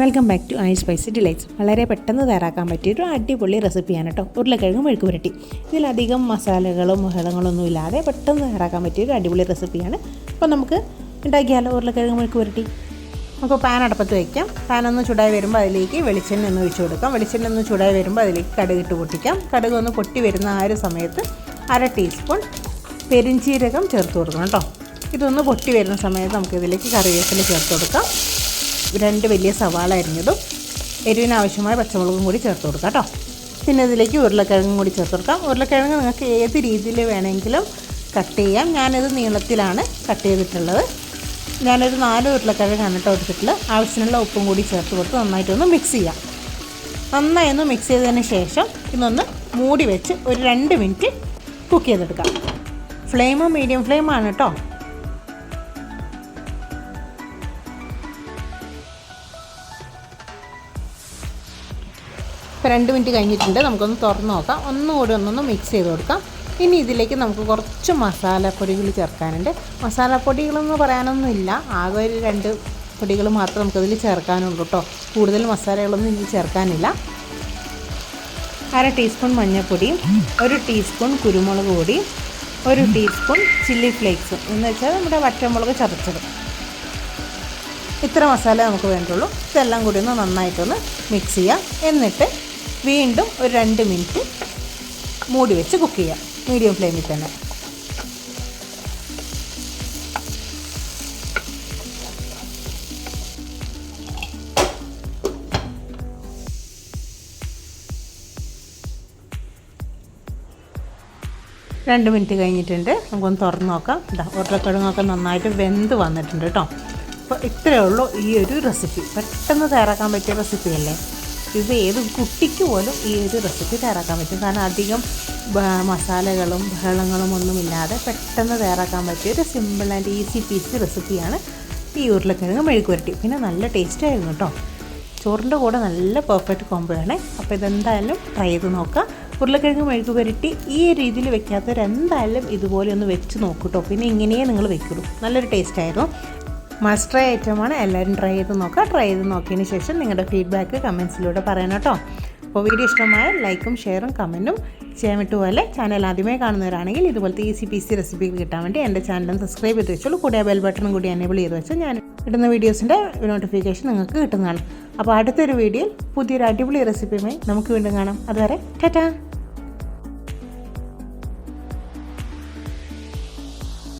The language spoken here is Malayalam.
Welcome back to I spicy delights വളരെ പെട്ടെന്ന് തയ്യാറാക്കാൻ പറ്റിയൊരു അടിപൊളി റെസിപ്പിയാണ് കേട്ടോ ഉരുളക്കിഴങ്ങ് മെഴുക്ക് പുരട്ടി ഇതിലധികം മസാലകളും മഹളങ്ങളൊന്നും ഇല്ലാതെ പെട്ടെന്ന് തയ്യാറാക്കാൻ പറ്റിയൊരു അടിപൊളി റെസിപ്പിയാണ് അപ്പോൾ നമുക്ക് ഉണ്ടാക്കിയാലോ ഉരുളക്കിഴങ്ങ് മെഴുക്ക് പുരട്ടി നമുക്ക് പാൻ അടപ്പത്ത് വയ്ക്കാം പാൻ ഒന്ന് ചൂടായി വരുമ്പോൾ അതിലേക്ക് വെളിച്ചെണ്ണ ഒന്ന് ഒഴിച്ചു കൊടുക്കാം. വെളിച്ചെണ്ണ ഒന്ന് ചൂടായി വരുമ്പോൾ അതിലേക്ക് കടുക് ഇട്ട് പൊട്ടിക്കാം. കടുക് ഒന്ന് പൊട്ടി വരുന്ന ആ ഒരു സമയത്ത് അര ടീസ്പൂൺ പെരിഞ്ചീരകം ചേർത്ത് കൊടുക്കണം കേട്ടോ ഇതൊന്ന് പൊട്ടി വരുന്ന സമയത്ത് നമുക്ക് ഇതിലേക്ക് കറിവേപ്പില ചേർത്ത് കൊടുക്കാം. രണ്ട് വലിയ സവാള അരിഞ്ഞതും എരിവിന് ആവശ്യമായ പച്ചമുളകും കൂടി ചേർത്ത് കൊടുക്കാം കേട്ടോ. പിന്നെ ഇതിലേക്ക് ഉരുളക്കിഴങ്ങും കൂടി ചേർത്ത് കൊടുക്കാം. ഉരുളക്കിഴങ്ങ് നിങ്ങൾക്ക് ഏത് രീതിയിൽ വേണമെങ്കിലും കട്ട് ചെയ്യാം. ഞാനിത് നീളത്തിലാണ് കട്ട് ചെയ്തിട്ടുള്ളത്. ഞാനൊരു നാല് ഉരുളക്കിഴങ്ങാണ് കേട്ടോ എടുത്തിട്ടുള്ളത്. ആവശ്യത്തിനുള്ള ഉപ്പും കൂടി ചേർത്ത് കൊടുത്ത് നന്നായിട്ടൊന്ന് മിക്സ് ചെയ്യാം. നന്നായി ഒന്ന് മിക്സ് ചെയ്തതിന് ശേഷം ഇതൊന്ന് മൂടി വെച്ച് ഒരു രണ്ട് മിനിറ്റ് കുക്ക് ചെയ്തെടുക്കാം. ഫ്ലെയിം മീഡിയം ഫ്ലെയിമാണ് കേട്ടോ. ഇപ്പോൾ രണ്ട് മിനിറ്റ് കഴിഞ്ഞിട്ടുണ്ട്. നമുക്കൊന്ന് തുറന്ന് നോക്കാം. ഒന്നുകൂടി ഒന്നൊന്ന് മിക്സ് ചെയ്ത് കൊടുക്കാം. ഇനി ഇതിലേക്ക് നമുക്ക് കുറച്ച് മസാലപ്പൊടികൾ ചേർക്കാനുണ്ട്. മസാലപ്പൊടികളെന്ന് പറയാനൊന്നുമില്ല. ആകെ ഒരു രണ്ട് പൊടികൾ മാത്രം നമുക്കതിൽ ചേർക്കാനുള്ളൂ കേട്ടോ. കൂടുതൽ മസാലകളൊന്നും ഇതിൽ ചേർക്കാനില്ല. അര ടീസ്പൂൺ മഞ്ഞൾപ്പൊടിയും ഒരു ടീസ്പൂൺ കുരുമുളക് പൊടിയും ഒരു ടീസ്പൂൺ ചില്ലി ഫ്ലേക്സും. എന്ന് വെച്ചാൽ നമ്മുടെ വറ്റമുളക് ചതച്ചത്. ഇത്ര മസാല നമുക്ക് വേണ്ടുള്ളൂ. ഇതെല്ലാം കൂടി ഒന്ന് നന്നായിട്ടൊന്ന് മിക്സ് ചെയ്യാം. എന്നിട്ട് വീണ്ടും ഒരു രണ്ട് മിനിറ്റ് മൂടി വെച്ച് കുക്ക് ചെയ്യാം. മീഡിയം ഫ്ലെയിമിൽ തന്നെ. രണ്ട് മിനിറ്റ് കഴിഞ്ഞിട്ടുണ്ട്. നമുക്കൊന്ന് തുറന്ന് നോക്കാം. ഇതാ ഉരുളക്കിഴങ്ങൊക്കെ നന്നായിട്ട് വെന്ത് വന്നിട്ടുണ്ട് കേട്ടോ. അപ്പോൾ ഇത്രയേ ഉള്ളൂ ഈ ഒരു റെസിപ്പി പെട്ടെന്ന് തയ്യാറാക്കാൻ പറ്റിയ റെസിപ്പി അല്ലേ? ഇത് ഏത് കുട്ടിക്ക് പോലും ഈ ഒരു റെസിപ്പി തയ്യാറാക്കാൻ പറ്റും. കാരണം അധികം മസാലകളും ബഹളങ്ങളും ഒന്നുമില്ലാതെ പെട്ടെന്ന് തയ്യാറാക്കാൻ പറ്റിയ ഒരു സിമ്പിൾ ആൻഡ് ഈസി പീസി റെസിപ്പിയാണ് ഈ ഉരുളക്കിഴങ്ങ് മെഴുക്കുരട്ടി പിന്നെ നല്ല ടേസ്റ്റ് ആയിരുന്നു കേട്ടോ ചോറിന്റെ കൂടെ നല്ല പെർഫെക്റ്റ് ആണ്. അപ്പോൾ ഇതെന്തായാലും ട്രൈ ചെയ്ത് നോക്കാം. ഉരുളക്കിഴങ്ങ് മെഴുക്ക് പുരട്ടി ഈ രീതിയിൽ വെക്കാത്തവരെന്തായാലും ഇതുപോലെ ഒന്ന് വെച്ച് നോക്കൂട്ടോ പിന്നെ ഇങ്ങനെയേ നിങ്ങൾ വെക്കുള്ളൂ. നല്ലൊരു ടേസ്റ്റ് ആയിരുന്നു. മസ്റ്റ് ട്രൈ ഐറ്റമാണ് എല്ലാവരും ട്രൈ ചെയ്ത് നോക്കുക. ട്രൈ ചെയ്ത് നോക്കിയതിന് ശേഷം നിങ്ങളുടെ ഫീഡ്ബാക്ക് കമൻസിലൂടെ പറയണം കേട്ടോ. അപ്പോൾ വീഡിയോ ഇഷ്ടമായ ലൈക്കും ഷെയറും കമന്റും ചെയ്യാൻ വിട്ടുപോലെ ചാനൽ ആദ്യമേ കാണുന്നവരാണെങ്കിൽ ഇതുപോലത്തെ ഈസി പി സി റെസിപ്പികൾ കിട്ടാൻ വേണ്ടി എന്റെ ചാനലും സബ്സ്ക്രൈബ് ചെയ്ത് വെച്ചോളൂ. കൂടെ ബെൽ ബട്ടണും കൂടി എനേബിൾ ചെയ്ത് വെച്ചാൽ ഞാൻ ഇടുന്ന വീഡിയോസിന്റെ നോട്ടിഫിക്കേഷൻ നിങ്ങൾക്ക് കിട്ടുന്നതാണ്. അപ്പോൾ അടുത്തൊരു വീഡിയോയിൽ പുതിയൊരു അടിപൊളി റെസിപ്പിയുമായി നമുക്ക് വീണ്ടും കാണാം. അതുവരെ ടാറ്റാ!